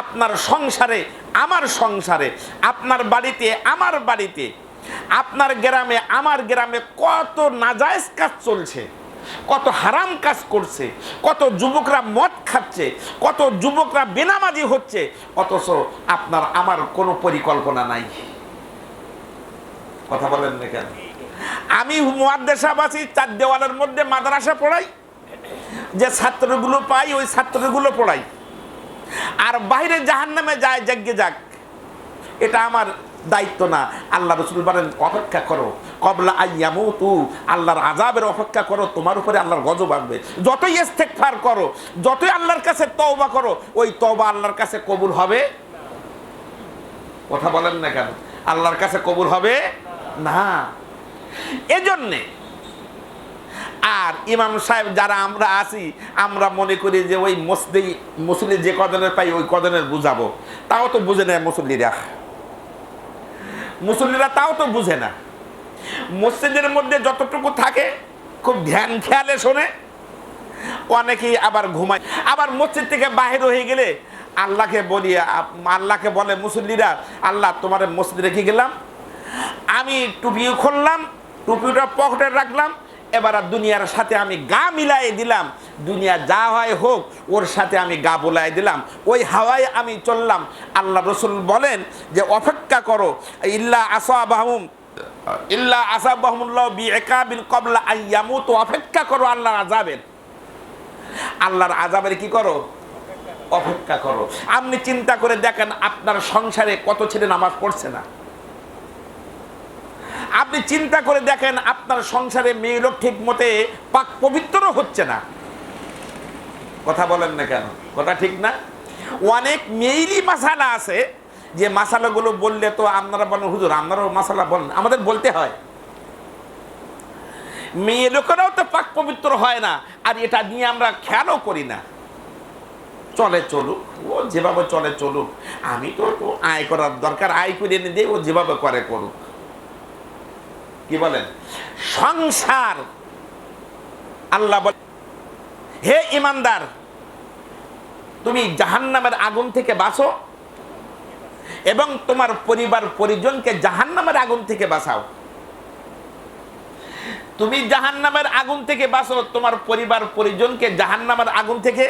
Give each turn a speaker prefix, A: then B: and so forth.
A: আপনার সংসারে, আমার সংসারে, আপনার বাড়িতে, আমার বাড়িতে, আপনার গ্রামে, আমার গ্রামে কত নাজায়েজ কাজ চলছে, কত হারাম কাজ করছে, কত যুবকরা মদ খাচ্ছে, কত যুবকরা বেনামাজি হচ্ছে, অথচ আপনার আমার কোনো পরিকল্পনা নাই। কথা বলেন না কেন? আমি মুয়াদ্দেশাবাসী চার দেওয়ালের মধ্যে মাদ্রাসা পড়াই, যে ছাত্রগুলো পাই, ওই ছাত্রগুলো পড়াই। আর বাইরে জাহান নামে যায় যজ্ঞে যাক। এটা আমার দায়িত্ব না। আল্লাহ রসুল বলেন, অপেক্ষা করো। কবলা আইয়ামু তু আল্লাহর আজাবের অপেক্ষা করো। তোমার উপরে আল্লাহর গজব আসবে। যতই ইস্তেকফার করো, যতই আল্লাহর কাছে তওবা করো, ওই তওবা আল্লাহর কাছে কবুল হবে কথা বলেন না কেন? আল্লাহর কাছে কবুল হবে না। এজন্যে আর ইমাম সাহেব যারা আমরা আছি, আমরা মনে করি যে ওই মসদি মুসলি যে কদনের পাই ওই কদনের বুঝাবো। তাও তো বুঝে নেয় মুসল্লিরা। মুসল্লিরা তাও তো বুঝে না। মসজিদের মধ্যে যতটুকু থাকে, খুব ধ্যান খেয়ালে শোনে। অনেকেই আবার ঘুমায়। আবার মসজিদ থেকে বাহির হয়ে গেলে আল্লাহকে বলি আল্লাহকে বলে, মুসল্লিরা, আল্লাহ তোমার মসজিদ রেখে গেলাম। আমি টুপিও খুললাম, টুপিটা পকেটে রাখলাম এবার আর দুনিয়ার সাথে আমি গা মিলাই দিলাম। দুনিয়া যা হয় হোক, ওর সাথে আমি গা বোলাই দিলাম। ওই হাওয়ায় আমি চললাম। আল্লাহ রসুল বলেন যে, অপেক্ষা করো। ইল্লা আসাবাহম, ইল্লা আসাবাহমুল্লাহ বি একাবিন কবলা আইয়ামু তো অপেক্ষা করো, আল্লাহর আজাবের আল্লাহর আজাবের কি করো? অপেক্ষা করো। আপনি চিন্তা করে দেখেন, আপনার সংসারে কত ছেলে নামাজ পড়ছে না? আপনি চিন্তা করে দেখেন আপনার সংসারে মেয়েরও ঠিক মতে পাক পবিত্র হচ্ছে না। কথা বলেন না কেন? কথা ঠিক না? অনেক মেয়েরই মাসালা আছে যে মাসালাগুলো বললে তো আপনারা বলেন, হুজুর, আপনারাও মাসালা বলেন। আমাদের বলতে হয়। মেয়ে লোকেরাও তো পাক পবিত্র হয় না, আর এটা নিয়ে আমরা খেয়ালও করি না। চলে চলুক, ও যেভাবে চলে চলুক, আমি তো আয় করার দরকার, আয় করে এনে দিয়ে ও যেভাবে করে করুক। কি বলেন? সংসার, আল্লাহ বলে, হে ইমানদার, তুমি জাহান্নামের আগুন থেকে বাঁচো এবং তোমার পরিবার, পরিজনকে জাহান্নামের আগুন থেকে বাঁচাও। তুমি জাহান্নামের আগুন থেকে বাঁচো, তোমার পরিবার, পরিজনকে জাহান্নামের আগুন থেকে